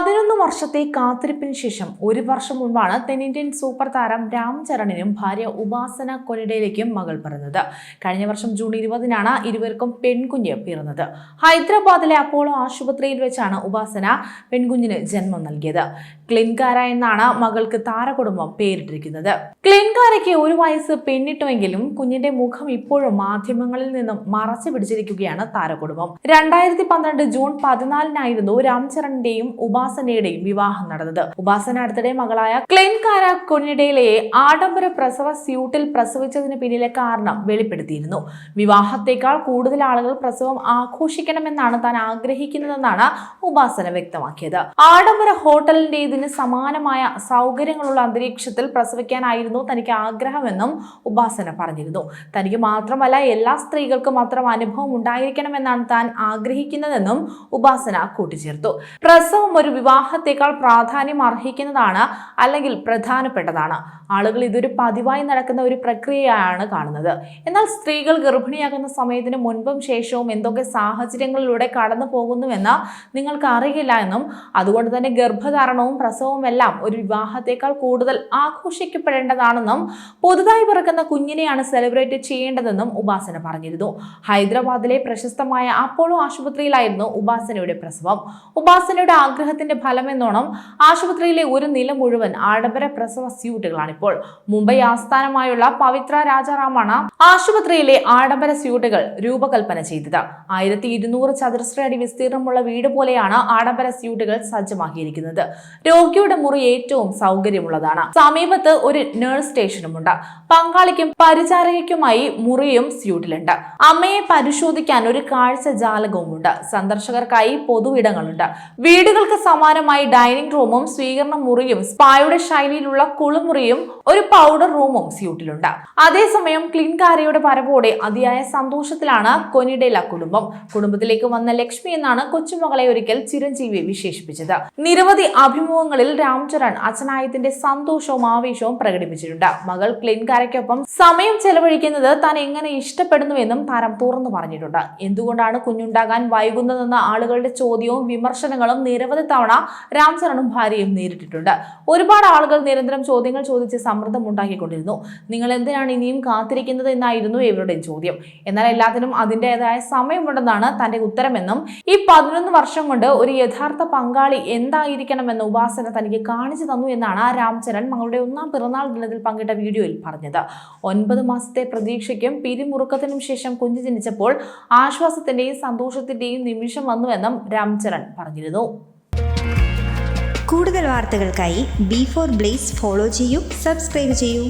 പതിനൊന്ന് വർഷത്തെ കാത്തിരിപ്പിന് ശേഷം ഒരു വർഷം മുൻപാണ് തെന്നിന്ത്യൻ സൂപ്പർ താരം രാംചരണിനും ഭാര്യ ഉപാസന കൊനിഡയിലേക്കും മകൾ പിറന്നത്. കഴിഞ്ഞ വർഷം ജൂൺ ഇരുപതിനാണ് ഇരുവർക്കും പെൺകുഞ്ഞ് പിറന്നത്. ഹൈദരാബാദിലെ അപ്പോളോ ആശുപത്രിയിൽ വെച്ചാണ് ഉപാസന പെൺകുഞ്ഞിന് ജന്മം നൽകിയത്. ക്ലിൻകാര എന്നാണ് മകൾക്ക് താരകുടുംബം പേരിട്ടിരിക്കുന്നത്. ക്ലിൻകാരയ്ക്ക് ഒരു വയസ്സ് പിന്നിട്ടുമെങ്കിലും കുഞ്ഞിന്റെ മുഖം ഇപ്പോഴും മാധ്യമങ്ങളിൽ നിന്നും മറച്ചു പിടിച്ചിരിക്കുകയാണ് താരകുടുംബം. രണ്ടായിരത്തി പന്ത്രണ്ട് ജൂൺ പതിനാലിനായിരുന്നു രാംചരണിന്റെയും ഉപാസനയുടെയും വിവാഹം നടന്നത്. ഉപാസന അടുത്തിടെ മകളായ ക്ലിൻകാര കുഞ്ഞിടയിലെ ആഡംബര പ്രസവ സ്യൂട്ടിൽ പ്രസവിച്ചതിന് പിന്നിലെ കാരണം വെളിപ്പെടുത്തിയിരുന്നു. വിവാഹത്തേക്കാൾ കൂടുതൽ ആളുകൾ പ്രസവം ആഘോഷിക്കണമെന്നാണ് താൻ ആഗ്രഹിക്കുന്നതെന്നാണ് ഉപാസന വ്യക്തമാക്കിയത്. ആഡംബര ഹോട്ടലിന്റെ ഇതിന് സമാനമായ സൗകര്യങ്ങളുള്ള അന്തരീക്ഷത്തിൽ പ്രസവിക്കാനായിരുന്നു തനിക്ക് ആഗ്രഹമെന്നും ഉപാസന പറഞ്ഞിരുന്നു. തനിക്ക് മാത്രമല്ല എല്ലാ സ്ത്രീകൾക്കും മാത്രം അനുഭവം ഉണ്ടായിരിക്കണമെന്നാണ് താൻ ആഗ്രഹിക്കുന്നതെന്നും ഉപാസന കൂട്ടിച്ചേർത്തു. പ്രസവം ഒരു വിവാഹത്തേക്കാൾ പ്രാധാന്യം അർഹിക്കുന്നതാണ് അല്ലെങ്കിൽ പ്രധാനപ്പെട്ടതാണ്. ആളുകൾ ഇതൊരു പതിവായി നടക്കുന്ന ഒരു പ്രക്രിയയാണ് കാണുന്നത്. എന്നാൽ സ്ത്രീകൾ ഗർഭിണിയാകുന്ന സമയത്തിന് മുൻപും ശേഷവും എന്തൊക്കെ സാഹചര്യങ്ങളിലൂടെ കടന്നു പോകുന്നുവെന്ന് നിങ്ങൾക്ക് അറിയില്ല എന്നും അതുകൊണ്ട് തന്നെ ഗർഭധാരണവും പ്രസവവും എല്ലാം ഒരു വിവാഹത്തേക്കാൾ കൂടുതൽ ആഘോഷിക്കപ്പെടേണ്ടതാണെന്നും പുതുതായി പിറക്കുന്ന കുഞ്ഞിനെയാണ് സെലിബ്രേറ്റ് ചെയ്യേണ്ടതെന്നും ഉപാസന പറഞ്ഞിരുന്നു. ഹൈദരാബാദിലെ പ്രശസ്തമായ അപ്പോളോ ആശുപത്രിയിലായിരുന്നു ഉപാസനയുടെ പ്രസവം. ഉപാസനയുടെ ആഗ്രഹത്തിന്റെ ഫലമെന്നോണം ആശുപത്രിയിലെ ഒരു നില മുഴുവൻ ആഡംബര പ്രസവ സ്യൂട്ടുകളാണിപ്പോൾ. മുംബൈ ആസ്ഥാനമായുള്ള പവിത്ര രാജാറാമാണ് ആശുപത്രിയിലെ ആഡംബര സ്യൂട്ടുകൾ രൂപകൽപ്പന ചെയ്തത്. ആയിരത്തി ഇരുന്നൂറ് ചതുരശ്ര അടി വിസ്തീർണമുള്ള വീട് പോലെയാണ് ആഡംബര സ്യൂട്ടുകൾ സജ്ജമാക്കിയിരിക്കുന്നത്. രോഗിയുടെ മുറി ഏറ്റവും സൗകര്യമുള്ളതാണ്. സമീപത്ത് ഒരു നേഴ്സ് സ്റ്റേഷനുമുണ്ട്. പങ്കാളിക്കും പരിചാരകയ്ക്കുമായി മുറിയും സ്യൂട്ടിലുണ്ട്. അമ്മയെ പരിശോധിക്കാൻ ഒരു കാഴ്ച ജാലകവുമുണ്ട്. സന്ദർശകർക്കായി പൊതു ഇടങ്ങളുണ്ട്. വീടുകൾക്ക് സമാനമായി ഡൈനിങ് റൂമും സ്വീകരണ മുറിയും സ്പായുടെ ശൈലിയിലുള്ള കുളിമുറിയും ഒരു പൗഡർ റൂമും സ്യൂട്ടിലുണ്ട്. അതേസമയം ക്ലിൻകാരയുടെ പരവോടെ അതിയായ സന്തോഷത്തിലാണ് കൊനിഡേല കുടുംബം. കുടുംബത്തിലേക്ക് വന്ന ലക്ഷ്മി എന്നാണ് കൊച്ചുമകളെ ഒരിക്കൽ ചിരഞ്ജീവി വിശേഷിപ്പിച്ചത്. നിരവധി അഭിമുഖങ്ങളിൽ രാംചരൺ അച്ഛനായത്തിന്റെ സന്തോഷവും ആവേശവും പ്രകടിപ്പിച്ചിട്ടുണ്ട്. മകൾ ക്ലിൻകാരയ്ക്കൊപ്പം സമയം ചെലവഴിക്കുന്നത് താൻ എങ്ങനെ ഇഷ്ടപ്പെടുന്നുവെന്നും താരം തുറന്നു പറഞ്ഞിട്ടുണ്ട്. എന്തുകൊണ്ടാണ് കുഞ്ഞുണ്ടാകാൻ വൈകുന്നതെന്ന ആളുകളുടെ ചോദ്യവും വിമർശനങ്ങളും നിരവധി തവണ രാംചരണും ഭാര്യയും നേരിട്ടിട്ടുണ്ട്. ഒരുപാട് ആളുകൾ നിരന്തരം ചോദ്യങ്ങൾ ചോദിച്ച് സമ്മർദ്ദം ഉണ്ടാക്കിക്കൊണ്ടിരുന്നു. നിങ്ങൾ എന്തിനാണ് ഇനിയും കാത്തിരിക്കുന്നത് എന്നായിരുന്നു ഇവരുടെ ചോദ്യം. എന്നാൽ എല്ലാത്തിനും അതിന്റെതായ സമയമുണ്ടെന്നാണ് തന്റെ ഉത്തരമെന്നും ഈ പതിനൊന്ന് വർഷം കൊണ്ട് ഒരു യഥാർത്ഥ പങ്കാളി എന്തായിരിക്കണമെന്ന് ഉപാസന തനിക്ക് കാണിച്ചു തന്നു എന്നാണ് രാംചരൺ മകളുടെ ഒന്നാം പിറന്നാൾ ദിനത്തിൽ പങ്കിട്ട വീഡിയോയിൽ പറഞ്ഞത്. ഒൻപത് മാസത്തെ പ്രതീക്ഷയ്ക്കും പിരിമുറുക്കത്തിനും ശേഷം കുഞ്ഞു ജനിച്ചപ്പോൾ ആശ്വാസത്തിന്റെയും സന്തോഷത്തിന്റെയും നിമിഷം വന്നുവെന്നും രാംചരൺ പറഞ്ഞിരുന്നു. കൂടുതൽ വാർത്തകൾക്കായി ബി ഫോർ ബ്ലേസ് ഫോളോ ചെയ്യൂ സബ്സ്ക്രൈബ് ചെയ്യൂ.